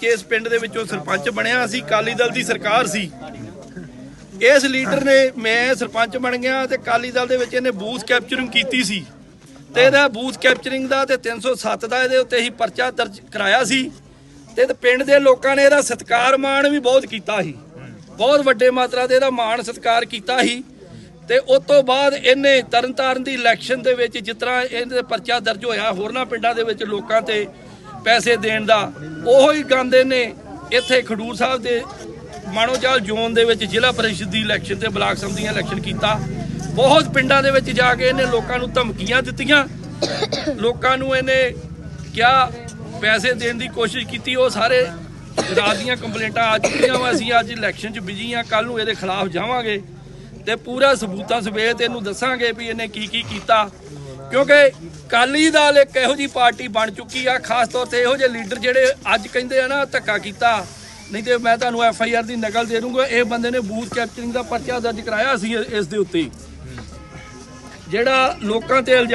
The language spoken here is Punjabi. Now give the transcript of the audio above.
ਇਸ ਪਿੰਡ ਦੇ ਵਿੱਚੋਂ ਸਰਪੰਚ ਬਣਿਆ ਸੀ ਕਾਲੀ ਦਲ ਦੀ ਸਰਕਾਰ ਸੀ। ਇਸ ਲੀਡਰ ਨੇ ਮੈਂ ਸਰਪੰਚ ਬਣ ਗਿਆ ਤੇ ਕਾਲੀ ਦਲ ਦੇ ਵਿੱਚ ਇਹਨੇ ਬੂਥ ਕੈਪਚਰਿੰਗ ਕੀਤੀ ਸੀ। ਤੇ ਇਹਦਾ ਬੂਥ ਕੈਪਚਰਿੰਗ ਦਾ ਤੇ 307 ਦਾ ਇਹਦੇ ਉੱਤੇ ਹੀ ਪਰਚਾ ਦਰਜ ਕਰਾਇਆ ਸੀ। ਤੇ ਪਿੰਡ ਦੇ ਲੋਕਾਂ ਨੇ ਇਹਦਾ ਸਤਿਕਾਰ ਮਾਣ ਵੀ ਬਹੁਤ ਕੀਤਾ ਸੀ। ਬਹੁਤ ਵੱਡੇ ਮਾਤਰਾ ਤੇ ਇਹਦਾ ਮਾਣ ਸਤਿਕਾਰ ਕੀਤਾ ਸੀ। ਤੇ ਉਸ ਤੋਂ ਬਾਅਦ ਇਹਨੇ ਤਰਨਤਾਰਨ ਦੀ ਇਲੈਕਸ਼ਨ ਦੇ ਵਿੱਚ ਜਿਸ ਤਰ੍ਹਾਂ ਇਹਦੇ ਪਰਚਾ ਦਰਜ ਹੋਇਆ, ਹੋਰਨਾਂ ਪਿੰਡਾਂ ਦੇ ਵਿੱਚ ਲੋਕਾਂ ਤੇ ਪੈਸੇ ਦੇਣ ਦਾ, ਉਹੋ ਹੀ ਗਾਂਦੇ ਨੇ, ਇੱਥੇ ਖਡੂਰ ਸਾਹਿਬ ਦੇ ਮਾਣੋਚਾਲ ਜ਼ੋਨ ਦੇ ਵਿੱਚ ਜ਼ਿਲ੍ਹਾ ਪਰਿਸ਼ਦ ਦੀ ਇਲੈਕਸ਼ਨ ਤੇ ਬਲਾਕ ਸੰਮਤੀਆਂ ਇਲੈਕਸ਼ਨ ਕੀਤਾ। ਬਹੁਤ ਪਿੰਡਾਂ ਦੇ ਵਿੱਚ ਜਾ ਕੇ ਇਹਨੇ ਲੋਕਾਂ ਨੂੰ ਧਮਕੀਆਂ ਦਿੱਤੀਆਂ। ਲੋਕਾਂ ਨੂੰ ਇਹਨੇ ਕਿਹਾ, ਪੈਸੇ ਦੇਣ ਦੀ ਕੋਸ਼ਿਸ਼ ਕੀਤੀ, ਉਹ ਸਾਰੇ ਰਾਤ ਦੀਆਂ ਕੰਪਲੇਂਟਾਂ ਆ ਚੁੱਕੀਆਂ ਵਾ, ਅਸੀਂ ਅੱਜ ਇਲੈਕਸ਼ਨ 'ਚ ਬਿਜ਼ੀ ਆ ਕੱਲ ਨੂੰ ਇਹਦੇ ਖਿਲਾਫ ਜਾਵਾਂਗੇ। ਤੇ ਪੂਰਾ ਸਬੂਤਾਂ ਸਵੇਤ ਇਹਨੂੰ ਦੱਸਾਂਗੇ ਵੀ ਇਹਨੇ ਕੀ ਕੀ ਕੀਤਾ। ਕਿਉਂਕਿ ਕਾਲੀ ਦਲ ਇੱਕ ਇਹੋ ਜੀ ਪਾਰਟੀ ਬਣ ਚੁੱਕੀ ਆ, ਖਾਸ ਤੌਰ ਤੇ ਇਹੋ ਜਿਹੇ ਲੀਡਰ ਜਿਹੜੇ ਅੱਜ ਕਹਿੰਦੇ ਆ ਨਾ ਧੱਕਾ ਕੀਤਾ। ਨਹੀਂ ਤੇ ਮੈਂ ਤੁਹਾਨੂੰ ਐਫ ਆਈ ਆਰ ਦੀ ਨਕਲ ਦੇ ਦੂੰਗਾ, ਇਹ ਬੰਦੇ ਨੇ ਬੂਥ ਕੈਪਚਰਿੰਗ ਦਾ ਪਰਚਾ ਦਰਜ ਕਰਾਇਆ ਸੀ ਇਸ ਦੇ ਉੱਤੇ। ਜਿਹੜਾ ਲੋਕਾਂ ਤੇ ਇਲਜ਼ਾਮ